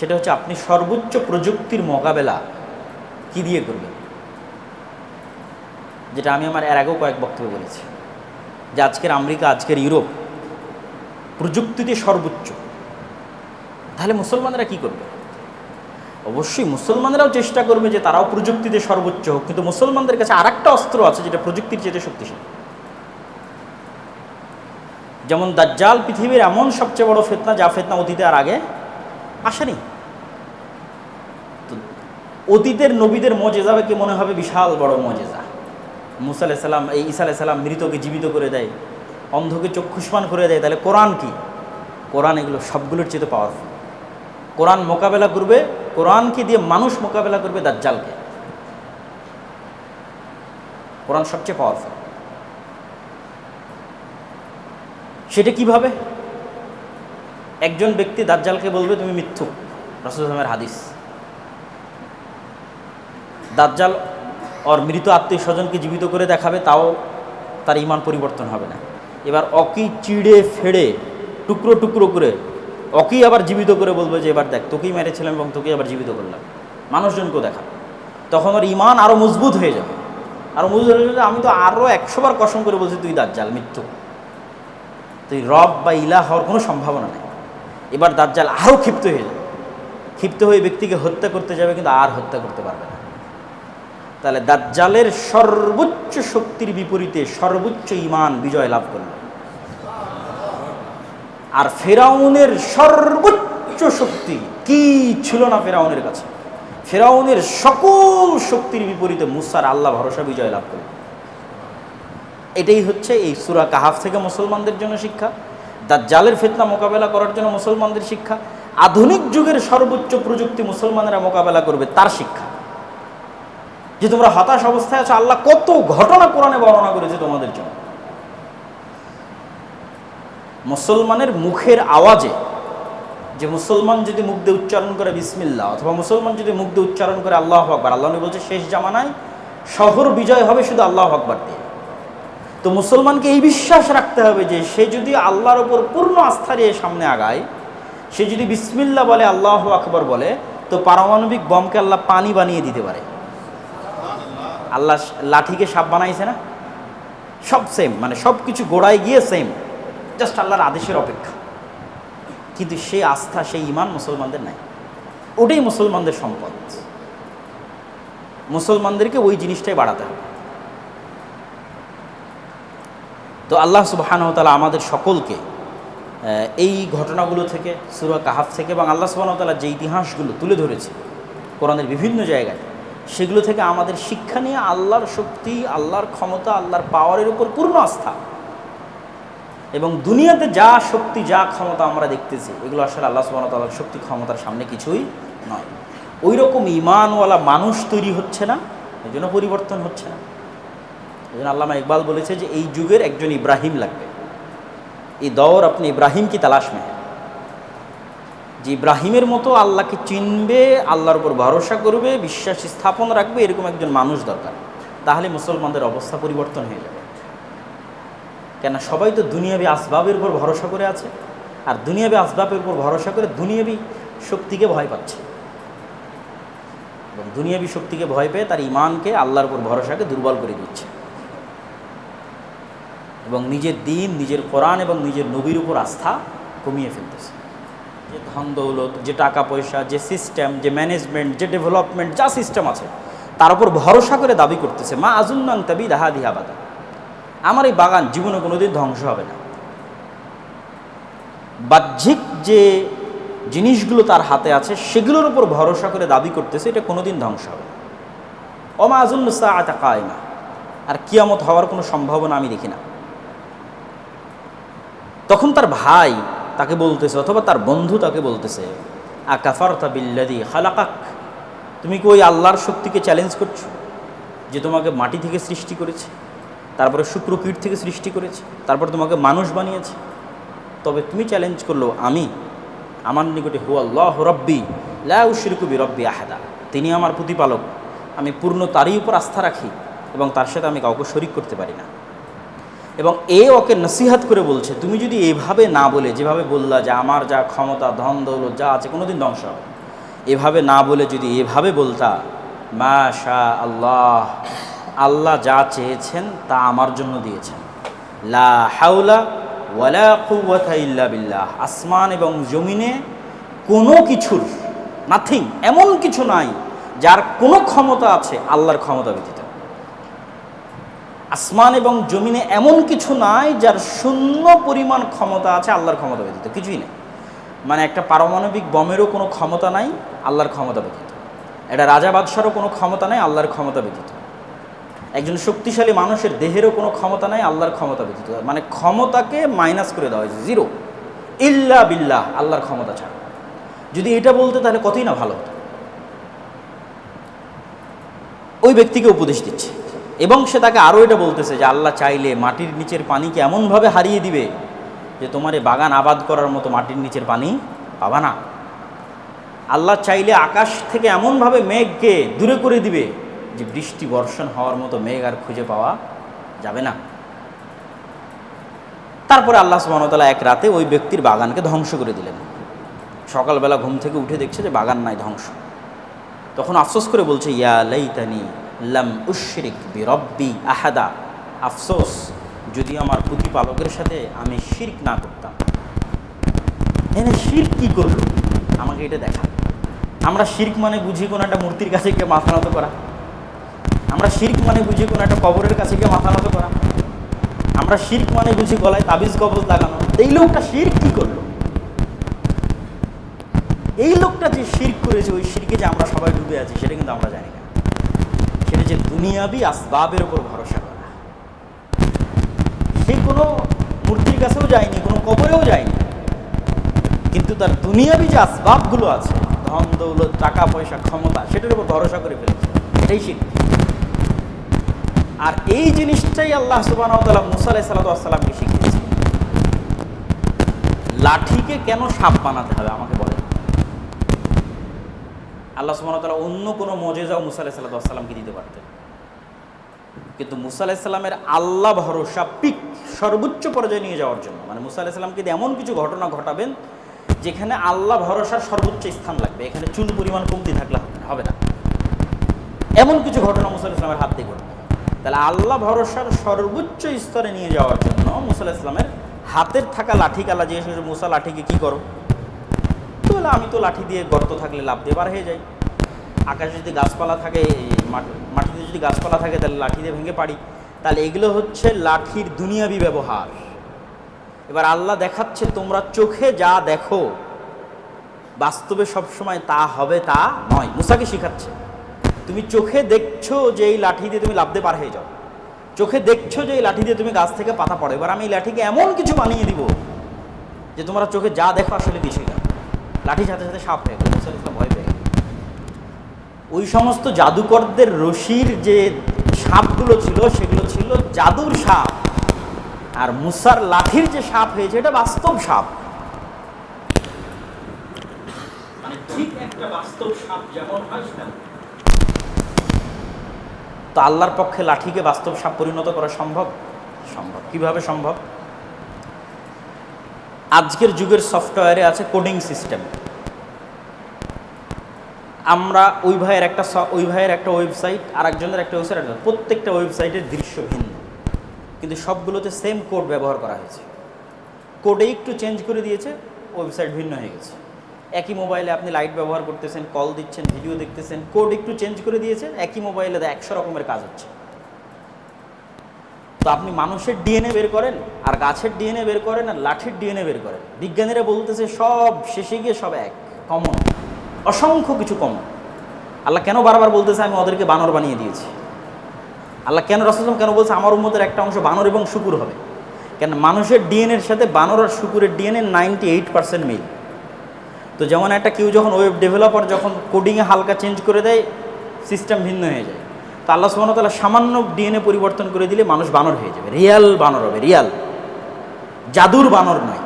সেটা হচ্ছে আপনি সর্বোচ্চ প্রযুক্তির মোকাবেলা কি দিয়ে করবেন? যেটা আমি আমার এর আগেও কয়েক বক্তব্য বলেছি। যে আজকের আমেরিকা, আজকের ইউরোপ প্রযুক্তিতে সর্বোচ্চ। তাহলে মুসলমানরা কি করবে? অবশ্যই মুসলমানরাও চেষ্টা করবে যে তারাও প্রযুক্তিতে সর্বোচ্চ হোক, কিন্তু মুসলমানদের কাছে আর অস্ত্র আছে যেটা প্রযুক্তির চেয়ে শক্তিশালী। যেমন দাজ্জাল পৃথিবীর এমন সবচেয়ে বড় ফেতনা, যা ফেতনা অতীতে আর আগে আসেনি। অতীতের নবীদের মজেজা কি মনে হবে? বিশাল বড় মজেজা। মুসা আলাইসাল্লাম এই ঈসা আলাইসাল্লাম মৃতকে জীবিত করে দেয়, অন্ধকে চক্ষুষ্মান করে দেয়। তাহলে কোরআন কি? কোরআন এগুলো সবগুলোর চেয়ে পাওয়ারফুল কোরআন মোকাবেলা করবে, কোরআনকে দিয়ে মানুষ মোকাবেলা করবে দাজ্জালকে। কোরআন সবচেয়ে পাওয়ারফুল সেটা কীভাবে? একজন ব্যক্তি দাজ্জালকে বলবে, তুমি মিথ্যু রসুলের হাদিস। দাজ্জাল ওর মৃত আত্মীয় স্বজনকে জীবিত করে দেখাবে, তাও তার ইমান পরিবর্তন হবে না। এবার অকি চিড়ে ফেড়ে, টুকরো টুকরো করে, অকি আবার জীবিত করে বলবে যে, এবার দেখ, তোকেই মেরেছিলাম এবং তোকেই আবার জীবিত করলাম। মানুষজনকেও দেখা। তখন ওর ইমান আরও মজবুত হয়ে যাবে। আরও মজবুত হয়ে যাবে, আমি তো আরও একশোবার কসম করে বলছি, তুই দাজ্জাল, মৃত্যু। তুই রব বা ইলা হওয়ার কোনো সম্ভাবনা নেই। এবার দাজ্জাল আরও ক্ষিপ্ত হয়ে যাবে। ক্ষিপ্ত হয়ে ব্যক্তিকে হত্যা করতে যাবে, কিন্তু আর হত্যা করতে পারবে না। তাহলে দাজ্জালের সর্বোচ্চ শক্তির বিপরীতে সর্বোচ্চ ইমান বিজয় লাভ করল। আর ফেরাউনের সর্বোচ্চ শক্তি কি ছিল না ফেরাউনের কাছে? ফেরাউনের সকল শক্তির বিপরীতে মুসার আল্লাহ ভরসা বিজয় লাভ করল। এটাই হচ্ছে এই সুরা কাহাফ থেকে মুসলমানদের জন্য শিক্ষা, দাজ্জালের ফেতনা মোকাবেলা করার জন্য মুসলমানদের শিক্ষা, আধুনিক যুগের সর্বোচ্চ প্রযুক্তি মুসলমানেরা মোকাবেলা করবে তার শিক্ষা। যে তোমরা হতাশ অবস্থায় আছো, আল্লাহ কত ঘটনা কোরআনে বর্ণনা করেছে তোমাদের জন্য। মুসলমানের মুখের আওয়াজে, যে মুসলমান যদি মুখ দিয়ে উচ্চারণ করে বিসমিল্লা অথবা মুসলমান যদি মুখ দিয়ে উচ্চারণ করে আল্লাহ আকবর, আল্লাহ বলছে, শেষ জামানায় শহর বিজয় হবে শুধু আল্লাহ আকবর দিয়ে। তো মুসলমানকে এই বিশ্বাস রাখতে হবে যে, সে যদি আল্লাহর ওপর পূর্ণ আস্থা দিয়ে সামনে আগায়, সে যদি বিসমিল্লা বলে, আল্লাহ আকবর বলে, তো পারমাণবিক বমকে আল্লাহ পানি বানিয়ে দিতে পারে। আল্লাহ লাঠিকে সাপ বানাইছে না? সব সেম মানে সব কিছু গোড়ায় গিয়ে সেম জাস্ট আল্লাহর আদেশের অপেক্ষা। কিন্তু সেই আস্থা, সেই ইমান মুসলমানদের নাই। ওটাই মুসলমানদের সম্পদ। মুসলমানদেরকে ওই জিনিসটাই বাড়াতে হবে। তো আল্লাহ সুবাহানতালা আমাদের সকলকে এই ঘটনাগুলো থেকে, সুরা কাহাফ থেকে এবং আল্লাহ সুবাহতালা যে ইতিহাসগুলো তুলে ধরেছে, কোরআনের বিভিন্ন জায়গায় সেগুলো থেকে আমাদের শিক্ষা নিয়ে আল্লাহর শক্তি, আল্লাহর ক্ষমতা, আল্লাহর পাওয়ারের উপর পূর্ণ আস্থা। এবং দুনিয়াতে যা শক্তি, যা ক্ষমতা আমরা দেখতেছি, এগুলো আসলে আল্লাহ সুবাহতাল্লাহর শক্তি ক্ষমতার সামনে কিছুই নয়। ওই রকম ইমানওয়ালা মানুষ তৈরি হচ্ছে না এই জন্য পরিবর্তন হচ্ছে না। এই জন্য আল্লামা ইকবাল বলেছে যে, এই যুগের একজন ইব্রাহিম লাগবে। এই দৌর আপনি ইব্রাহিম কি তালাশ মেহে যে ইব্রাহিমের মতো আল্লাহকে চিনবে, আল্লাহর উপর ভরসা করবে, বিশ্বাস স্থাপন রাখবে, এরকম একজন মানুষ দরকার। তাহলে মুসলমানদের অবস্থা পরিবর্তন হয়ে যাবে। কেন সবাই তো দুনিয়াবি আসবাবের উপর ভরসা করে আছে, আর দুনিয়াবি আসবাবের উপর ভরসা করে দুনিয়াবি শক্তিকে ভয় পাচ্ছে। এবং দুনিয়াবি শক্তিকে ভয় পেয়ে তার ইমানকে আল্লাহর উপর ভরসাকে দুর্বল করে দিচ্ছে। এবং নিজের দিন, নিজের কোরআন এবং নিজের নবীর উপর আস্থা কমিয়ে ফেলতেছে। যে ধন দৌলত, যে টাকা পয়সা, যে সিস্টেম যে ম্যানেজমেন্ট যে ডেভেলপমেন্ট যা সিস্টেম আছে, তার উপর ভরসা করে দাবি করতেছে, মা আজুন্নান তাবি দাহা দিহা বাদা। আমার এই বাগান জীবনে কোনোদিন ধ্বংস হবে না। বাহ্যিক যে জিনিসগুলো তার হাতে আছে, সেগুলোর উপর ভরসা করে দাবি করতেছে, এটা কোনোদিন ধ্বংস হবে না। অমা আজুল্লুসা আতা কায়মা। আর কিয়ামত হওয়ার কোনো সম্ভাবনা আমি দেখি না। তখন তার ভাই তাকে বলতেছে অথবা তার বন্ধু তাকে বলতেছে আকাফার তাবিল্লাদি খালাকাক? তুমি কি ওই আল্লাহর শক্তিকে চ্যালেঞ্জ করছ, যে তোমাকে মাটি থেকে সৃষ্টি করেছে, তারপরে শুক্রকীট থেকে সৃষ্টি করেছে, তারপর তোমাকে মানুষ বানিয়েছে? তবে তুমি চ্যালেঞ্জ করল, আমি, আমার নিকটে হু আল্লাহ রব্বি লাউশিরকুবি রব্বি আহাদা। তিনি আমার প্রতিপালক। আমি পূর্ণ তারই উপর আস্থা রাখি এবং তার সাথে আমি কাউকে শরিক করতে পারি না। এবং এ ওকে নসিহাত করে বলছে, তুমি যদি এভাবে না বলে, যেভাবে বললা যে আমার যা ক্ষমতা, ধন, দৌলত যা আছে, কোনোদিন ধ্বংস হবে এভাবে না বলে যদি এভাবে বলতা মা শা আল্লাহ আল্লাহ যা চেয়েছেন তা আমার জন্য দিয়েছেন। লা হাউলা ওয়ালা কুওয়াতা ইল্লা বিল্লাহ। আসমান এবং জমিনে কোনো কিছুর নাথিং এমন কিছু নাই যার কোনো ক্ষমতা আছে, আল্লাহর ক্ষমতা ব্যতীত। আসমান এবং জমিনে এমন কিছু নাই যার শূন্য পরিমাণ ক্ষমতা আছে আল্লাহর ক্ষমতা ব্যতীত, কিছুই নেই। মানে একটা পারমাণবিক বমেরও কোনো ক্ষমতা নাই, আল্লাহর ক্ষমতা ব্যতীত। একটা রাজা বাদশারও কোনো ক্ষমতা নাই, আল্লাহর ক্ষমতা ব্যতীত। একজন শক্তিশালী মানুষের দেহেরও কোনো ক্ষমতা নাই, আল্লাহর ক্ষমতা ব্যতীত। মানে ক্ষমতাকে মাইনাস করে দেওয়া হয়েছে জিরো ইল্লা বিল্লাহ, আল্লাহর ক্ষমতা ছাড়া। যদি এটা বলতে তাহলে কতই না ভালো হতো? ওই ব্যক্তিকে উপদেশ দিচ্ছে। এবং সে তাকে আরও এটা বলতেছে যে, আল্লাহ চাইলে মাটির নিচের পানিকে এমনভাবে হারিয়ে দিবে যে তোমার এই বাগান আবাদ করার মতো মাটির নিচের পানি পাবা না? আল্লাহ চাইলে আকাশ থেকে এমনভাবে মেঘকে দূরে করে দিবে যে, বৃষ্টি বর্ষণ হওয়ার মতো মেঘ আর খুঁজে পাওয়া যাবে না। তারপরে আল্লাহ সুবাহতালা এক রাতে ওই ব্যক্তির বাগানকে ধ্বংস করে দিলেন। সকালবেলা ঘুম থেকে উঠে দেখছে যে, বাগান নাই ধ্বংস। তখন আফসোস করে বলছে, ইয়া লাইতানি লাম উশরিক বি রব্বি আহাদা। আফসোস, যদি আমার প্রতিপালকের সাথে আমি শির্ক না করতাম। এনে শির্ক কি করল? আমাকে এটা দেখা। আমরা শির্ক মানে বুঝি কোনো একটা মূর্তির কাছে গিয়ে মাথা নত করা। আমরা শির্ক মানে বুঝি কোনো একটা কবরের কাছে গিয়ে মাথা নত করা। আমরা শির্ক মানে বুঝি গলায় তাবিজ কবজ লাগানো। এই লোকটা শির্ক কি করল? এই লোকটা যে শির্ক করেছে, ওই শিরকে যে আমরা সবাই ডুবে আছি, সেটা কিন্তু আমরা জানি না। যে দুনিয়াবি আসবাবের উপর ভরসা করা। সে কোনো মূর্তির কাছেও যায়নি, কোনো কবরেও যায়নি। কিন্তু তার দুনিয়াবি যে আসবাবগুলো আছে, ধন, দৌলত, টাকা, পয়সা, ক্ষমতা, সেটার উপর ভরসা করে ফেলেছে। এটাই শিল্প আর এই জিনিসটাই আল্লাহ সুবাহ মুসা আলাই শিখিয়েছে। লাঠিকে কেন সাপ বানাতে হবে আমাকে বলেন আল্লাহ সুবাহতালা অন্য কোনো মজেজাও মুসা আলাহ সাল্লাতামকে দিতে পারতেন। কিন্তু মুসা আলাহিসাল্লামের আল্লাহ ভরসা পিক সর্বোচ্চ পর্যায়ে নিয়ে যাওয়ার জন্য। মানে মুসা আলাহিসাল্লামকে এমন কিছু ঘটনা ঘটাবেন যেখানে আল্লাহ ভরসার সর্বোচ্চ স্থান লাগবে। এখানে চুল পরিমাণ কমতি থাকলে হবে না এমন কিছু ঘটনা মুসা ইসলামের হাত দিয়ে ঘটবে তাহলে আল্লাহ ভরসার সর্বোচ্চ স্তরে নিয়ে যাওয়ার জন্য মুসা ইসলামের হাতের থাকা লাঠি কালা জিজ্ঞেস মুসা লাঠিকে কী করো? তো বলে আমি তো লাঠি দিয়ে গর্ত থাকলে লাভ দিয়ে বার হয়ে যাই। আকাশে যদি গাছপালা থাকে মাটিতে যদি গাছপালা থাকে, তাহলে লাঠি দিয়ে ভেঙে পারি তাহলে এগুলো হচ্ছে লাঠির দুনিয়াবি ব্যবহার। এবার আল্লাহ দেখাচ্ছে, তোমরা চোখে যা দেখো, বাস্তবে সবসময় তা হবে, তা নয়। মুসাকে শিখাচ্ছে, তুমি চোখে দেখছ যে এই লাঠি দিয়ে তুমি লাভতে পার হয়ে যাও। চোখে দেখছ যে এই লাঠি দিয়ে তুমি গাছ থেকে পাতা পড়ো। এবার আমি এই লাঠিকে এমন কিছু বানিয়ে দিব যে তোমরা চোখে যা দেখো, আসলে কিছুই না। লাঠির সাথে সাথে সাপ হয়ে গেল। মুসা ইসলাম ভয় পেয়ে গেল। ওই সমস্ত জাদুকরদের রশির যে সাপগুলো ছিল সেগুলো ছিল জাদুর সাপ। আর মুসার লাঠির যে সাপ হয়েছে এটা বাস্তব সাপ। মানে ঠিক একটা বাস্তব সাপ যেমন হয় তো আল্লাহর পক্ষে লাঠিকে বাস্তব সাপ পরিণত করা সম্ভব? সম্ভব। কীভাবে সম্ভব? আজকের যুগের সফটওয়্যারে আছে কোডিং সিস্টেম। আমরা ওই ভাইয়ের একটা ওই ভাইয়ের একটা ওয়েবসাইট আর একজনের একটা ওয়েবসাইট প্রত্যেকটা ওয়েবসাইটের দৃশ্য ভিন্ন। কিন্তু সবগুলোতে সেম কোড ব্যবহার করা হয়েছে। কোডে একটু চেঞ্জ করে দিয়েছে, ওয়েবসাইট ভিন্ন হয়ে গেছে। একই মোবাইলে আপনি লাইট ব্যবহার করতেছেন কল দিচ্ছেন ভিডিও দেখতেছেন কোড একটু চেঞ্জ করে দিয়েছেন একই মোবাইলে একশো রকমের কাজ হচ্ছে। তো আপনি মানুষের ডিএনএ বের করেন, আর গাছের ডিএনএ বের করেন, আর লাঠির ডিএনএ বের করেন। বিজ্ঞানীরা বলতেছে সব শেষে গিয়ে সব এক কমন অসংখ্য কিছু কমন আল্লাহ কেন বারবার বলতেছে, আমি ওদেরকে বানর বানিয়ে দিয়েছি আল্লাহ কেন রসম কেন বলছে, আমার উন্মতের একটা অংশ বানর এবং শুকুর হবে কেন মানুষের ডিএনএর সাথে বানর আর শুকুরের ডিএনএ নাইনটি এইট পার্সেন্ট মিল? তো যেমন একটা কেউ যখন ওয়েব ডেভেলপার যখন কোডিংয়ে হালকা চেঞ্জ করে দেয় সিস্টেম ভিন্ন হয়ে যায়। তো আল্লাহ সুবাহতাল্লাহ সামান্য ডিএনএ পরিবর্তন করে দিলে মানুষ বানর হয়ে যাবে। রিয়াল বানর হবে, রিয়াল। জাদুর বানর নয়।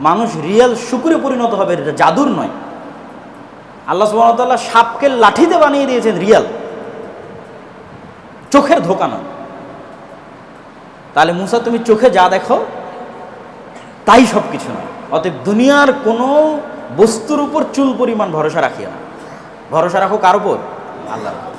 মানুষ রিয়াল শুকুরে পরিণত হবে জাদুর নয়। আল্লাহ সুবাহতাল্লাহ সাপকে লাঠিতে বানিয়ে দিয়েছেন রিয়াল। চোখের ধোকা নয়। তাহলে মুসা, তুমি চোখে যা দেখো, তাই সব কিছু নয়। অতএব দুনিয়ার কোনো বস্তুর উপর চুল পরিমাণ ভরসা রাখিও না। ভরসা রাখো কার উপর? আল্লাহর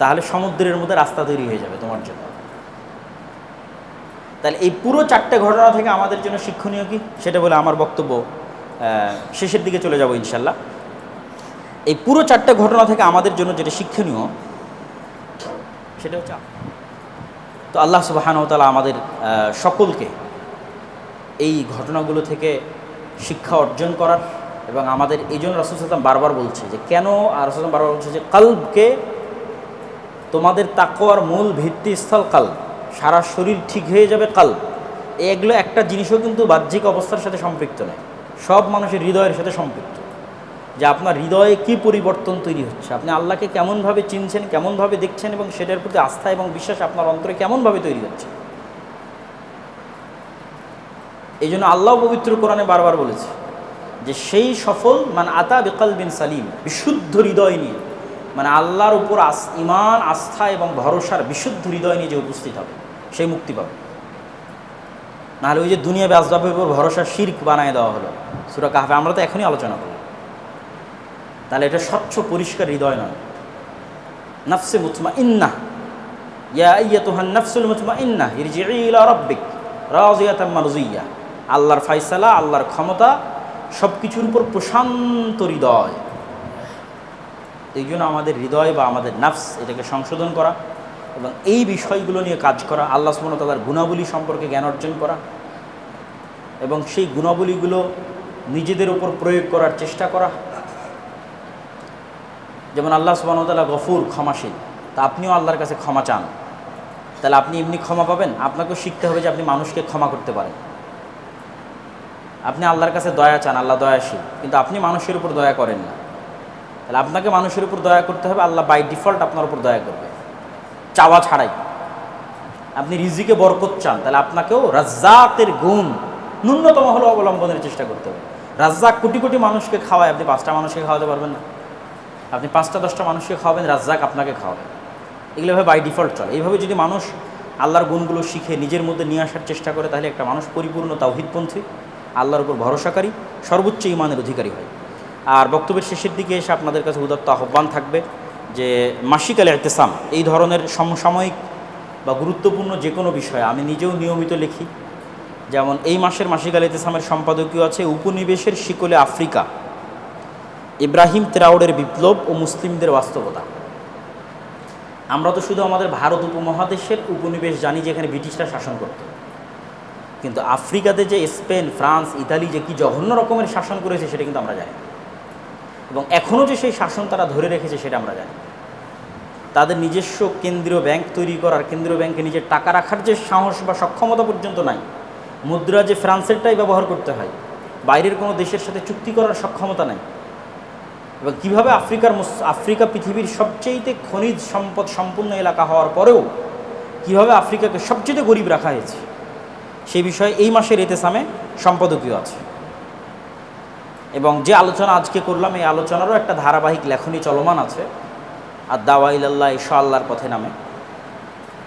তাহলে সমুদ্রের মধ্যে রাস্তা তৈরি হয়ে যাবে তোমার জন্য। তাহলে এই পুরো চারটে ঘটনা থেকে আমাদের জন্য শিক্ষণীয় কি? সেটা বলে আমার বক্তব্য শেষের দিকে চলে যাব ইনশাল্লাহ এই পুরো চারটে ঘটনা থেকে আমাদের জন্য যেটা শিক্ষণীয়, সেটা হচ্ছে তো আল্লাহ সুবাহানতালা আমাদের সকলকে এই ঘটনাগুলো থেকে শিক্ষা অর্জন করার এবং আমাদের এই জন্য রসুল সাল্লাম বারবার বলছে যে, কেন? আর রসুল বারবার বলছে যে, কাল্বকে তোমাদের তাকোয়ার মূল ভিত্তিস্থল কাল। সারা শরীর ঠিক হয়ে যাবে কাল। এগুলো একটা জিনিসও কিন্তু বাহ্যিক অবস্থার সাথে সম্পৃক্ত নয়। সব মানুষের হৃদয়ের সাথে সম্পৃক্ত। যে আপনার হৃদয়ে কী পরিবর্তন তৈরি হচ্ছে, আপনি আল্লাহকে কেমনভাবে চিনছেন, কেমনভাবে দেখছেন এবং সেটার প্রতি আস্থা এবং বিশ্বাস আপনার অন্তরে কেমনভাবে তৈরি হচ্ছে? এই জন্য আল্লাহ পবিত্র কোরআনে বারবার বলেছে যে, সেই সফল মানে আতা বেকাল বিন সালিম, বিশুদ্ধ হৃদয় নিয়ে মানে আল্লাহর উপর আস ইমান আস্থা এবং ভরসার বিশুদ্ধ হৃদয় নিয়ে যে উপস্থিত হবে, সেই মুক্তি পাবে। নাহলে ওই যে দুনিয়া আসবাবের উপর ভরসা শির্ক বানায় দেওয়া হলো। সুরা কাহাবে আমরা তো এখনই আলোচনা করলাম তাহলে এটা স্বচ্ছ, পরিষ্কার হৃদয় নয়। নফসে মুতমা ইন্না ইয়া আইয়াতুহান নাফসুল মুতমা ইন্না ইরজিই ইলা রাব্বিক, রাজিয়াতাম মারজিয়া। আল্লাহর ফাইসালা, আল্লাহর ক্ষমতা সব কিছুর উপর প্রশান্ত হৃদয়। এই জন্য আমাদের হৃদয় বা আমাদের নাফস এটাকে সংশোধন করা এবং এই বিষয়গুলো নিয়ে কাজ করা, আল্লাহ সুমন তালার গুণাবলী সম্পর্কে জ্ঞান অর্জন করা এবং সেই গুণাবলীগুলো নিজেদের উপর প্রয়োগ করার চেষ্টা করা। যেমন আল্লাহ সুবাহতাল্লাহ গফুর, ক্ষমাশীল। তা আপনিও আল্লাহর কাছে ক্ষমা চান। তাহলে আপনি এমনি ক্ষমা পাবেন? আপনাকেও শিখতে হবে যে আপনি মানুষকে ক্ষমা করতে পারেন। আপনি আল্লাহর কাছে দয়া চান, আল্লাহ দয়াশীল। কিন্তু আপনি মানুষের উপর দয়া করেন না। তাহলে আপনাকে মানুষের উপর দয়া করতে হবে, আল্লাহ বাই ডিফল্ট আপনার উপর দয়া করবে। চাওয়া ছাড়াই। আপনি রিজিকে বরকত চান, তাহলে আপনাকেও রাজ্জাকের গুণ ন্যূনতম হলো অবলম্বনের চেষ্টা করতে হবে। রাজ্জাক কোটি কোটি মানুষকে খাওয়ায়, আপনি পাঁচটা মানুষকে খাওয়াতে পারবেন না। আপনি পাঁচটা, দশটা মানুষকে খাওয়াবেন, রাজ্জাক আপনাকে খাওয়াবেন এগুলো ভাবে বাই ডিফল্ট চলে। এইভাবে যদি মানুষ আল্লাহর গুণগুলো শিখে, নিজের মধ্যে নিয়ে আসার চেষ্টা করে, তাহলে একটা মানুষ পরিপূর্ণ তাওহিদপন্থী, আল্লাহর উপর ভরসাকারী, সর্বোচ্চ ইমানের অধিকারী হয়। আর বক্তব্যের শেষের দিকে এসে আপনাদের কাছে উদাত্ত আহ্বান থাকবে যে মাসিক আল এতেসাম এই ধরনের সমসাময়িক বা গুরুত্বপূর্ণ যে কোনো বিষয়ে, আমি নিজেও নিয়মিত লিখি। যেমন এই মাসের মাসিক আল এতেসামের সম্পাদকীয় আছে উপনিবেশের শিকলে আফ্রিকা। ইব্রাহিম তেরাউডের বিপ্লব ও মুসলিমদের বাস্তবতা। আমরা তো শুধু আমাদের ভারত উপমহাদেশের উপনিবেশ জানি যেখানে ব্রিটিশরা শাসন করত। কিন্তু আফ্রিকাতে যে স্পেন, ফ্রান্স, ইতালি যে কি জঘন্য রকমের শাসন করেছে, সেটা কিন্তু আমরা জানি। এবং এখনও যে সেই শাসন তারা ধরে রেখেছে সেটা আমরা জানি। তাদের নিজস্ব কেন্দ্রীয় ব্যাংক তৈরি করার কেন্দ্রীয় ব্যাংকে নিজের টাকা রাখার যে সাহস বা সক্ষমতা পর্যন্ত নাই। মুদ্রা যে ফ্রান্সেরটাই ব্যবহার করতে হয়, বাইরের কোনো দেশের সাথে চুক্তি করার সক্ষমতা নাই। এবং কীভাবে আফ্রিকার আফ্রিকা পৃথিবীর সবচেয়েতে খনিজ সম্পদ সম্পূর্ণ এলাকা হওয়ার পরেও কীভাবে আফ্রিকাকে সবচেয়ে গরিব রাখা হয়েছে সেই বিষয়ে এই মাসের এতেসামে সম্পাদকীয় আছে। এবং যে আলোচনা আজকে করলাম, এই আলোচনারও একটা ধারাবাহিক লেখনী চলমান আছে। আর দাওয়াইল্লাহ ঈশা আল্লাহর পথে নামে,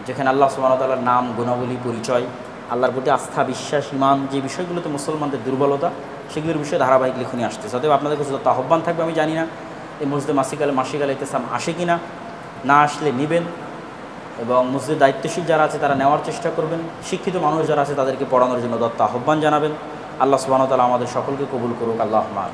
যেখানে আল্লাহ সুবাহতাল্লাহর নাম, গুণাবলী, পরিচয়, আল্লাহর প্রতি আস্থা, বিশ্বাস ইমান যে বিষয়গুলোতে মুসলমানদের দুর্বলতা, সেগুলোর বিষয়ে ধারাবাহিক লেখনী আসতেছে। অতএব আপনাদের কাছে যত আহ্বান থাকবে আমি জানি না এই মসজিদে মাসিকালে মাসিকালে ইতেসাম আসে কি না না আসলে নেবেন। এবং মসজিদের দায়িত্বশীল যারা আছে তারা নেওয়ার চেষ্টা করবেন। শিক্ষিত মানুষ যারা আছে তাদেরকে পড়ানোর জন্য দত্ত আহ্বান জানাবেন। আল্লাহ সুবাহতালা আমাদের সকলকে কবুল করুক আল্লাহ মান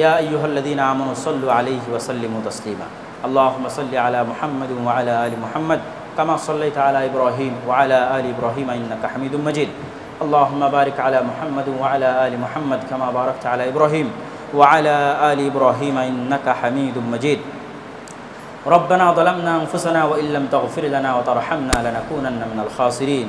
ইয়া ইয়ুহল্লাদিন আমন সল্লু আলিহি ওয়াসাল্লিমু তসলিমা اللهم صل على محمد وعلى آل محمد كما صليت على إبراهيم وعلى آل إبراهيم إنك حميد مجيد اللهم بارك على محمد وعلى آل محمد كما باركت على إبراهيم وعلى آل إبراهيم إنك حميد مجيد ربنا ظلمنا أنفسنا وإن لم تغفر لنا وترحمنا لنكونن من الخاسرين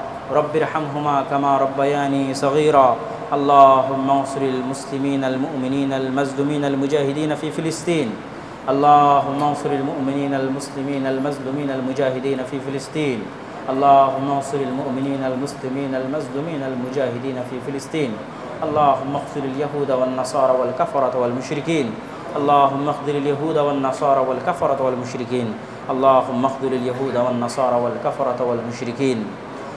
رب ارحمهما كما ربياني صغيرا. اللهم انصر المسلمين المؤمنين المزلومين المجاهدين في فلسطين. اللهم انصر المؤمنين المسلمين المظلومين المجاهدين في فلسطين. اللهم انصر المؤمنين المسلمين المظلومين المجاهدين في فلسطين. اللهم اقتل اليهود والنصارى والكفرة والمشركين. اللهم اخذل اليهود والنصارى والكفرة والمشركين. اللهم اخذل اليهود والنصارى والكفرة والمشركين.